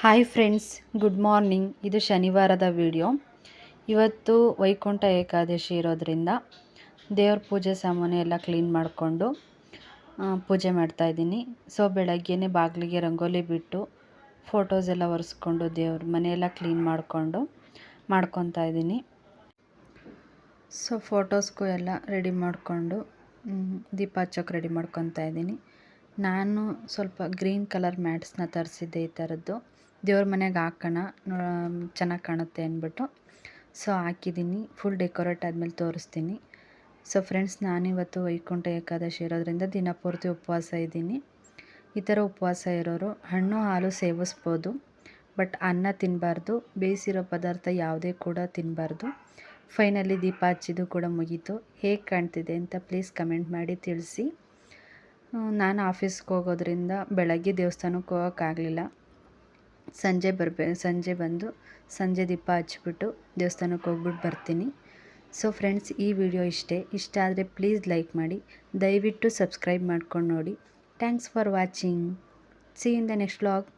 Hi friends good morning ಇದು ಶನಿವಾರದ video ಇವತ್ತು ವೈಕುಂಠ ಏಕಾದಶಿ ಇರೋದರಿಂದ ದೇವ್ರ ಪೂಜೆ ಸಾಮಾನು ಎಲ್ಲ ಕ್ಲೀನ್ ಮಾಡಿಕೊಂಡು ಪೂಜೆ ಮಾಡ್ತಾಯಿದ್ದೀನಿ ಸೊ ಬೆಳಗ್ಗೆನೇ ಬಾಗಿಲಿಗೆ ರಂಗೋಲಿ ಬಿಟ್ಟು ಫೋಟೋಸ್ ಎಲ್ಲ ಒರೆಸ್ಕೊಂಡು ದೇವ್ರ ಮನೆಯೆಲ್ಲ ಕ್ಲೀನ್ ಮಾಡಿಕೊಂಡು ಮಾಡ್ಕೊತಾ ಇದ್ದೀನಿ. ಸೊ ಫೋಟೋಸ್ಗೂ ಎಲ್ಲ ರೆಡಿ ಮಾಡಿಕೊಂಡು ದೀಪ ಹಚ್ಚೋಕೆ ರೆಡಿ ಮಾಡ್ಕೊತಾ ಇದ್ದೀನಿ. ನಾನು ಸ್ವಲ್ಪ ಗ್ರೀನ್ ಕಲರ್ ಮ್ಯಾಟ್ಸ್ನ ತರಿಸಿದ್ದೆ ಈ ಥರದ್ದು ದೇವ್ರ ಮನೆಗೆ ಹಾಕೋಣ ಚೆನ್ನಾಗಿ ಕಾಣುತ್ತೆ ಅಂದ್ಬಿಟ್ಟು. ಸೊ ಹಾಕಿದ್ದೀನಿ. ಫುಲ್ ಡೆಕೋರೇಟ್ ಆದಮೇಲೆ ತೋರಿಸ್ತೀನಿ. ಸೊ ಫ್ರೆಂಡ್ಸ್ ನಾನಿವತ್ತು ವೈಕುಂಠ ಏಕಾದಶಿ ಇರೋದ್ರಿಂದ ದಿನಪೂರ್ತಿ ಉಪವಾಸ ಇದ್ದೀನಿ. ಈ ಥರ ಉಪವಾಸ ಇರೋರು ಹಣ್ಣು, ಹಾಲು ಸೇವಿಸ್ಬೋದು. ಬಟ್ ಅನ್ನ ತಿನ್ನಬಾರ್ದು ಬೇಯಿಸಿರೋ ಪದಾರ್ಥ ಯಾವುದೇ ಕೂಡ ತಿನ್ನಬಾರ್ದು ಫೈನಲಿ ದೀಪ ಹಚ್ಚಿದ್ದು ಕೂಡ ಮುಗೀತು. ಹೇಗೆ ಕಾಣ್ತಿದೆ ಅಂತ ಪ್ಲೀಸ್ ಕಮೆಂಟ್ ಮಾಡಿ ತಿಳಿಸಿ. ನಾನು ಆಫೀಸ್ಗೆ ಹೋಗೋದ್ರಿಂದ ಬೆಳಗ್ಗೆ ದೇವಸ್ಥಾನಕ್ಕೆ ಹೋಗೋಕ್ಕಾಗಲಿಲ್ಲ. ಸಂಜೆ ಬರಬೇ, ಸಂಜೆ ಬಂದು ಸಂಜೆ ದೀಪ ಹಚ್ಬಿಟ್ಟು ದೇವಸ್ಥಾನಕ್ಕೆ ಹೋಗ್ಬಿಟ್ಟು ಬರ್ತೀನಿ. ಸೊ ಫ್ರೆಂಡ್ಸ್ ಈ ವಿಡಿಯೋ ಇಷ್ಟೇ. ಇಷ್ಟ ಆದರೆ ಪ್ಲೀಸ್ ಲೈಕ್ ಮಾಡಿ. ದಯವಿಟ್ಟು ಸಬ್ಸ್ಕ್ರೈಬ್ ಮಾಡ್ಕೊಂಡು ನೋಡಿ. Thanks for watching see in the next vlog